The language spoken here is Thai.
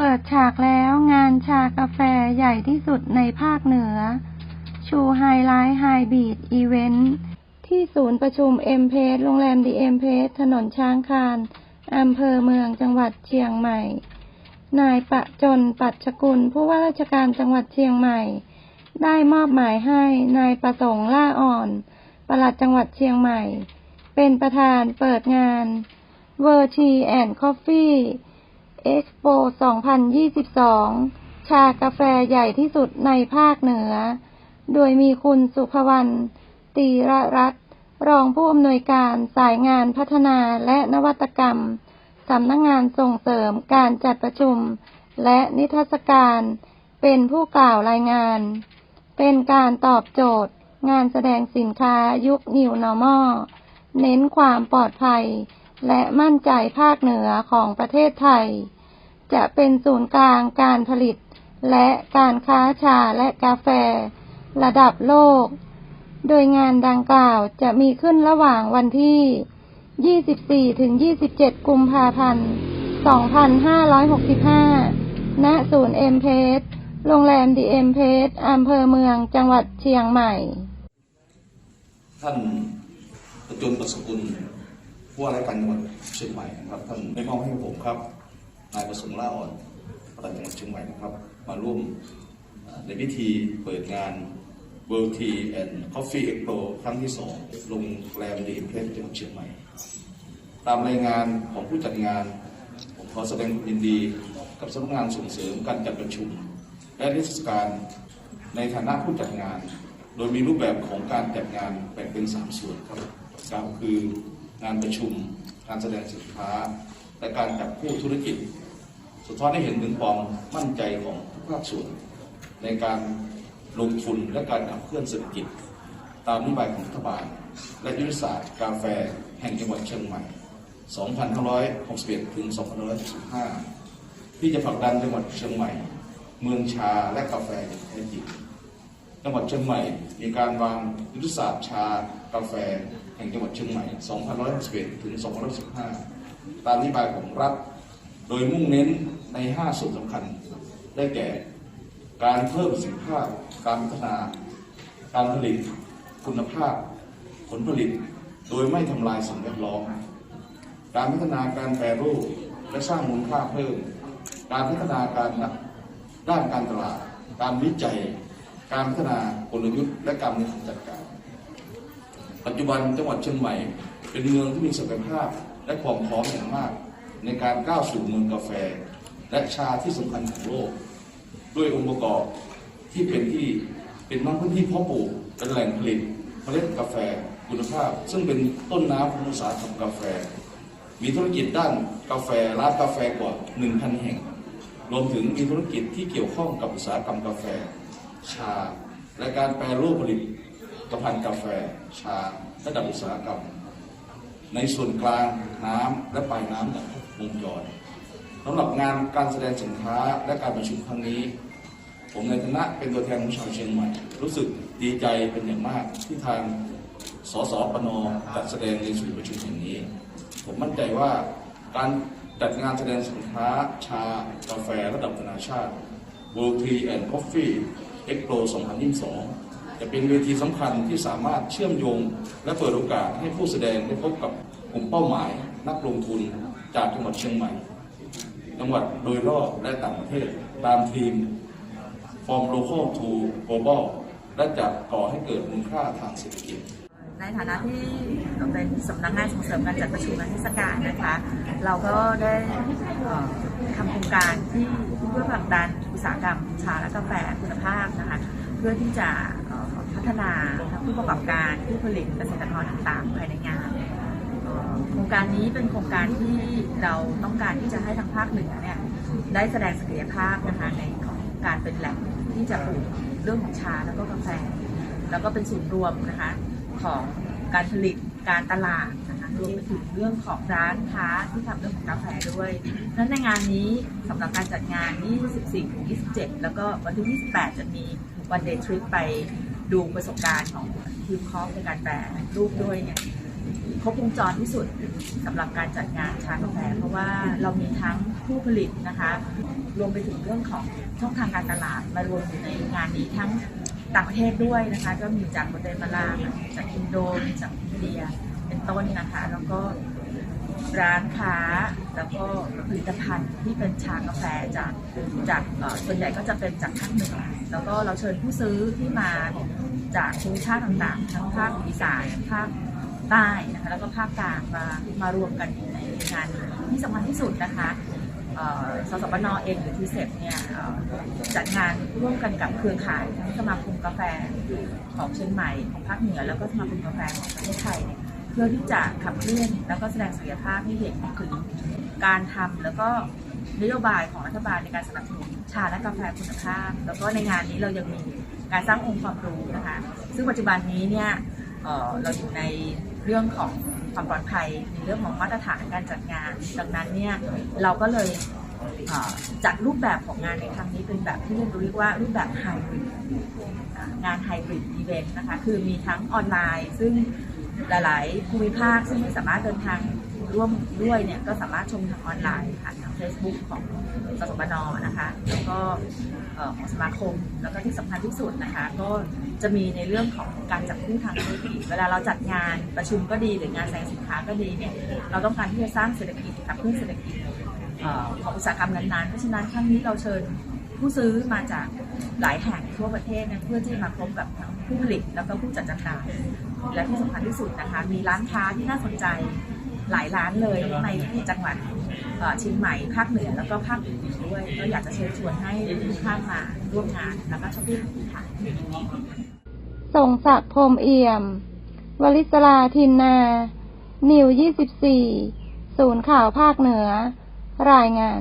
เปิดฉากแล้วงานชากาแฟใหญ่ที่สุดในภาคเหนือ ชูไฮไลท์ไฮบีดอีเวนต์ที่ศูนย์ประชุมเอ็มเพสโรงแรมดีเอ็มเพสถนนช้างคานอำเภอเมืองจังหวัดเชียงใหม่ นายประจนปัจฉกุล ผู้ว่าราชการจังหวัดเชียงใหม่ ได้มอบหมายให้นายประสงค์ล่าอ่อนปลัดจังหวัดเชียงใหม่ เป็นประธานเปิดงาน w o r l d Tea and Coffee Expo 2022 ชากาแฟใหญ่ที่สุดในภาคเหนือ โดยมีคุณสุภวรรณ ตีระรัตรองผู้อำนวยการสายงานพัฒนาและนวัตกรรม สำนักงงานส่งเสริมการจัดประชุม และนิทรรศการ เป็นผู้กล่าวรายงาน เป็นการตอบโจทย์ งานแสดงสินค้ายุค New Normal เน้นความปลอดภัย และมั่นใจภาคเหนือของประเทศไทย จะเป็นศูนย์กลางการผลิต และการค้าชาและกาแฟ ระดับโลก โดยงานดังกล่าวจะมีขึ้นระหว่างวันที่ 24 ถึง 27 กุมภาพันธ์ 2565 ณ ศูนย์เอ็มเพสโรงแรมดีเอ็มเพสอำเภอเมือง จังหวัดเชียงใหม่ ท่านประจุประสกุล ผู้ว่าราชการจังหวัดเชียงใหม่นะครับท่านได้มอบให้ผมครับนายประสงค์ล่าอ่อนประธานจังหวัดเชียงใหม่นะครับ มาร่วมในพิธีเปิดงาน World Tea and Coffee Expo ครั้งที่สองโรงแรมดีเพลสจังหวัดเชียงใหม่ ตามรายงานของผู้จัดงาน ผมขอแสดงความยินดีกับสำนักงานส่งเสริมการจัดประชุม และนิทรรศการในฐานะผู้จัดงาน โดยมีรูปแบบของการจัดงานแบ่งเป็น 3 ส่วนครับกล่าวคือ งานประชุม การแสดงสินค้า และการจับคู่ธุรกิจสะท้อนให้เห็นถึงความมั่นใจของทุกภาคส่วน ในการลงทุนและการขับเคลื่อนเศรษฐกิจ ตามนโยบายของรัฐบาล และยุทธศาสตร์กาแฟแห่งจังหวัดเชียงใหม่ 2561 ถึง 2515ที่จะผลักดันจังหวัดเชียงใหม่ เมืองชาและกาแฟอย่างแท้จริง จังหวัดเชียงใหม่ มีการวางยุทธศาสตร์ชากาแฟแห่งจังหวัดเชียงใหม่ 2561 ถึง 2515ตามนโยบายของรัฐ โดยมุ่งเน้นใน 5 ส่วนสำคัญ ได้แก่ การเพิ่มประสิทธิภาพ การพัฒนา การผลิต คุณภาพ ผลผลิต โดยไม่ทำลายสิ่งแวดล้อม การพัฒนาการแปรรูปและสร้างมูลค่าเพิ่ม การพัฒนาการด้านการตลาด การวิจัย การพัฒนากลยุทธ์และการบริหารจัดการ ปัจจุบันจังหวัดเชียงใหม่ เป็นเมืองที่มีศักยภาพและความพร้อมอย่างมาก ในการก้าวสู่เมืองกาแฟ และชาที่สำคัญของโลก ด้วยองค์ประกอบที่เป็นที่เป็นน้ำพื้นที่เพาะปลูกเป็นแหล่งผลิตเมล็ดกาแฟคุณภาพ ซึ่งเป็นต้นน้ำของอุตสาหกรรมกาแฟ มีธุรกิจด้านกาแฟร้านกาแฟกว่า 1,000 แห่ง รวมถึงมีธุรกิจที่เกี่ยวข้องกับอุตสาหกรรมกาแฟ ชา และการแปรรูปผลิตภัณฑ์กาแฟชาระดับอุตสาหกรรม ในส่วนกลางน้ำและปลายน้ำอย่างครบวงจรสำหรับงานการแสดงสินค้าและการประชุมครั้งนี้ ผมในฐานะเป็นตัวแทนของชาวเชียงใหม่ รู้สึกดีใจเป็นอย่างมากที่ทางสสปนจัดแสดงในศูนย์ประชุมแห่งนี้ ผมมั่นใจว่าการจัดงานแสดงสินค้าชากาแฟระดับนานาชาติ World Tea and Coffee เอ็กโปร2022 จะเป็นเวทีสำคัญที่สามารถเชื่อมโยง และเปิดโอกาสให้ผู้แสดงได้พบกับกลุ่มเป้าหมาย นักลงทุนจากจังหวัดเชียงใหม่ จังหวัดโดยรอบและต่างประเทศตามทีม From Local to Global และจะก่อให้เกิดมูลค่าทางเศรษฐกิจ ในฐานะที่เป็นสำนักงานส่งเสริมการจัดประชุมและเทศกาลนะคะ เราก็ได้ทำโครงการที่เพื่อผลักดันอุตสาหกรรมชาและกาแฟคุณภาพนะคะเพื่อที่จะพัฒนาทั้งผู้ประกอบการผู้ผลิตเกษตรกรต่างๆภายในงานโครงการนี้เป็นโครงการที่เราต้องการที่จะให้ทางภาคเหนือเนี่ยได้แสดงศักยภาพนะคะในของการเป็นแหล่งที่จะปลูกเรื่องของชาแล้วก็กาแฟ แล้วก็เป็นศูนย์รวมนะคะ ของการผลิตการตลาดนะคะรวมไปถึงเรื่องของร้านค้าที่ทำเรื่องของกาแฟด้วยนั้นในงานนี้สำหรับการจัดงาน 24ถึง27 แล้วก็วันที่ 28 จะมีวันเดย์ทริปไปดูประสบการณ์ของทีมคอฟในการแปรรูปด้วยเนี่ยครบวงจรที่สุดสำหรับการจัดงานชากาแฟ เพราะว่าเรามีทั้งผู้ผลิตนะคะ รวมไปถึงเรื่องของช่องทางการตลาดมารวมอยู่ในงานนี้ทั้ง ต่างประเทศด้วยนะคะ ก็มีจากโกเตมาลาจากอินโดมีจากอินเดีย เป็นต้นนะคะ แล้วก็ร้านค้าแล้วก็ผลิตภัณฑ์ที่เป็นชากาแฟจากจากเอ่อส่วนใหญ่ก็จะเป็นจากภาคเหนือแล้วก็เราเชิญผู้ซื้อที่มาจากภูมิภาคต่างๆ ทั้งภาคอีสานภาคใต้นะคะแล้วก็ภาคกลางมามารวมกันในงานนี้ที่สำคัญที่สุดนะคะ สสบนเองหรือทีเซปเนี่ยจัดงานร่วมกันกับเครือข่ายทั้งสมาคมกาแฟของเชียงใหม่ของภาคเหนือแล้วก็สมาคมกาแฟของประเทศไทยเนี่ยเพื่อที่จะขับเคลื่อนแล้วก็แสดงศักยภาพให้เห็นถึงการทำแล้วก็นโยบายของรัฐบาลในการสนับสนุนชาและกาแฟคุณภาพ แล้วก็ในงานนี้เรายังมีการสร้างองค์ความรู้นะคะ ซึ่งปัจจุบันนี้เนี่ยเเราอยู่ในเรื่องของ ความปลอดภัยในเรื่องของมาตรฐานการจัดงาน ดังนั้นเนี่ยเราก็เลยจัดรูปแบบของงานในครั้งนี้เป็นแบบที่เรียกว่ารูปแบบไฮบริดงานไฮบริดอีเวนต์นะคะคือมีทั้งออนไลน์ ซึ่งหลาย ๆ ภูมิภาคซึ่งไม่สามารถเดินทางร่วมด้วยเนี่ยก็สามารถชมทางออนไลน์ผ่าน Facebook ของสสบนนะคะ แล้วก็ของสมาคม แล้วก็ที่สำคัญที่สุดนะคะ ก็จะมีในเรื่องของการจับคู่ทางธุรกิจ เวลาเราจัดงานประชุมก็ดีหรืองานแสดงสินค้าก็ดีเนี่ย เราต้องการที่จะสร้างเศรษฐกิจกับเพื่อเศรษฐกิจของอุตสาหกรรมนั้นๆ เพราะฉะนั้นครั้งนี้เราเชิญผู้ซื้อมาจากหลายแห่งทั่วประเทศนะเพื่อที่มาพบกับทั้งผู้ผลิตแล้วก็ผู้จัดจำหน่ายและที่สำคัญที่สุดนะคะ มีร้านค้าที่น่าสนใจหลายร้านเลยในจังหวัด เชียงใหม่ภาคเหนือแล้วก็ภาคอื่นๆด้วย ก็อยากจะเชิญชวนให้ทุกท่านมาร่วมงานแล้วก็ช้อปปิ้งค่ะส่งศักดิ์พรมเอี่ยม วลิศราทินนา นิว 24 ศูนย์ข่าวภาคเหนือ รายงาน